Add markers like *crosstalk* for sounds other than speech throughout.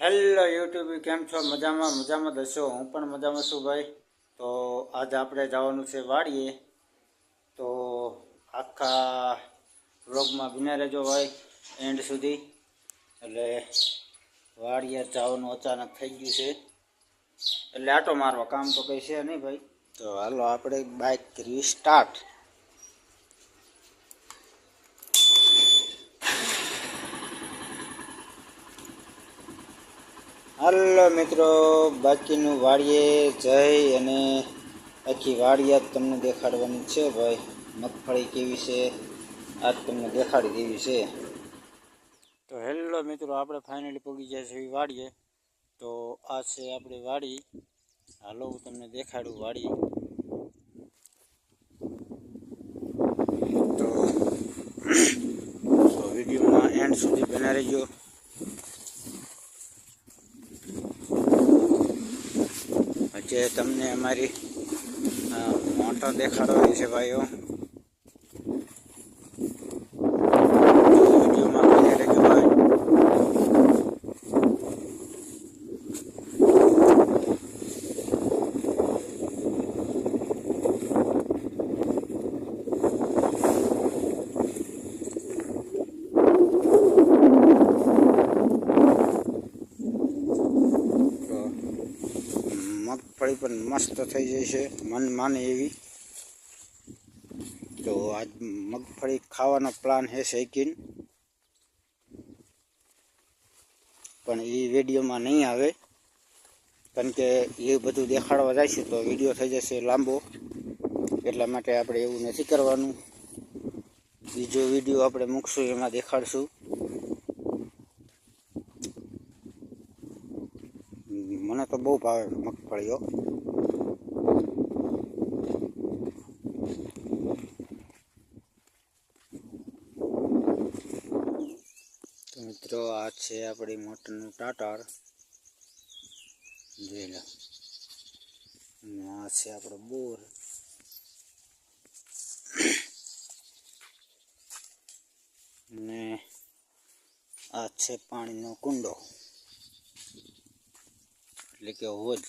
Hello YouTube કેમ છો? મજામાં મજામાં દસો હું પણ મજામાં છું ભાઈ. તો આજે આપણે જવાનું છે વાડીએ. તો આખા વ્લોગમાં બિના રહેજો ભાઈ એન્ડ સુધી. એટલે વાડીએ જવાનું અચાનક થઈ ગયું છે. એટલે આટો મારવા કામ તો કંઈ છે નહીં ભાઈ. તો હાલો, આપણે બાઇક કરવી સ્ટાર્ટ હાલો મિત્રો, બાકીનું વાડીએ જઈ અને આખી વાડિયાત તમને દેખાડવાની છે ભાઈ. મગફળી કેવી છે? આજ તમને દેખાડી દેવી છે. તો હેલો મિત્રો, આપણે ફાઇનલી પગી છે છીએ વાડીએ. તો આ છે આપણી વાડી. હાલો, હું તમને દેખાડું વાડી તો વિડીયોમાં એન્ડ સુધી બના રહેજો. જે તમને અમારી મોટર દેખાડવાની છે ભાઈઓ તો વિડીયોમાં બને રહેજો ભાઈ તો મગફળી પણ મસ્ત થઈ જાય છે, મન માને એવી. તો આજ મગફળી ખાવાનો પ્લાન છે શેકીન. પણ એ વિડીયોમાં નહીં આવે. કારણ કે એ બધું દેખાડવા જાય છે તો વીડિયો થઈ જશે લાંબો. એટલા માટે આપણે એવું નથી કરવાનું. બીજો વીડિયો આપણે મૂકશું, એમાં દેખાડશું મને તો બહુ ભાવે મગફળીઓ મિત્રો, આ છે આપણી મોટરનું ટાટર. જોઈ લો. આ છે આપણો બોર. ને આ છે પાણીનો કુંડો. એટલે કે હોજ.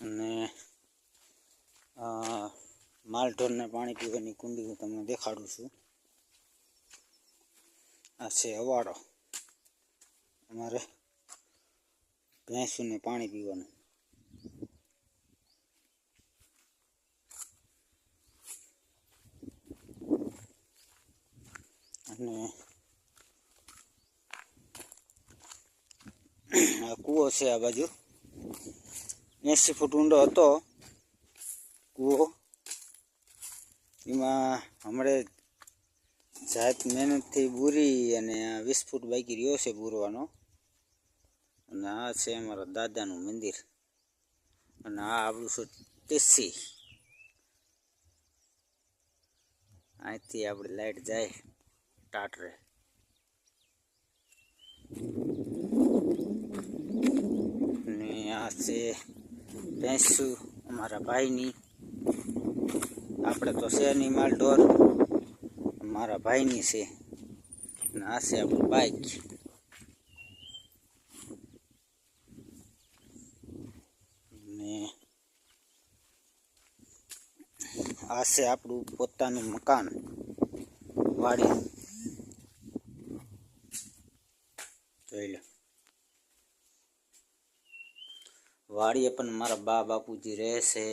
અને માલઢોરને પાણી પીવાની કુંડી હું તમને દેખાડું છું. આ છે અવાડો. અમારે ભેંસુને પાણી પીવાનું. અને *clears throat* આ કૂવો છે આ બાજુ. એંસી ફૂટ ઊંડો હતો કૂવો. એમાં હમણે જાત મહેનતથી બૂરી અને વીસ ફૂટ બાકી રહ્યો છે બૂરવાનો. અને આ છે અમારા દાદાનું મંદિર. અને આ આપણું છે ટેસી. અહીંથી આપણી લાઈટ જાય. ટાટરે ને આ છે ભેંસું અમારા ભાઈની આપણે તો છે નહીં માલ ઢોર મારા ભાઈની છે અને આ છે આપણું બાઇક ને આ છે આપણું પોતાનું મકાન વાડી જોઈ લો. વાડીએ પણ મારા બા બાપુજી રહે છે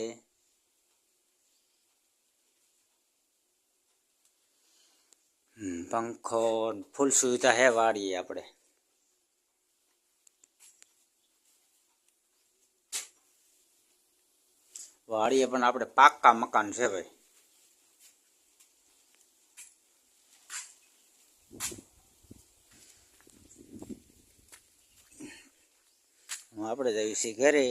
હમ, પંખો ફૂલ સુવિધા હે વાડીએ આપણે. વાડીએ પણ આપણે પાક્કા મકાન છે ભાઈ. આપણે જઈએ છીએ ઘરે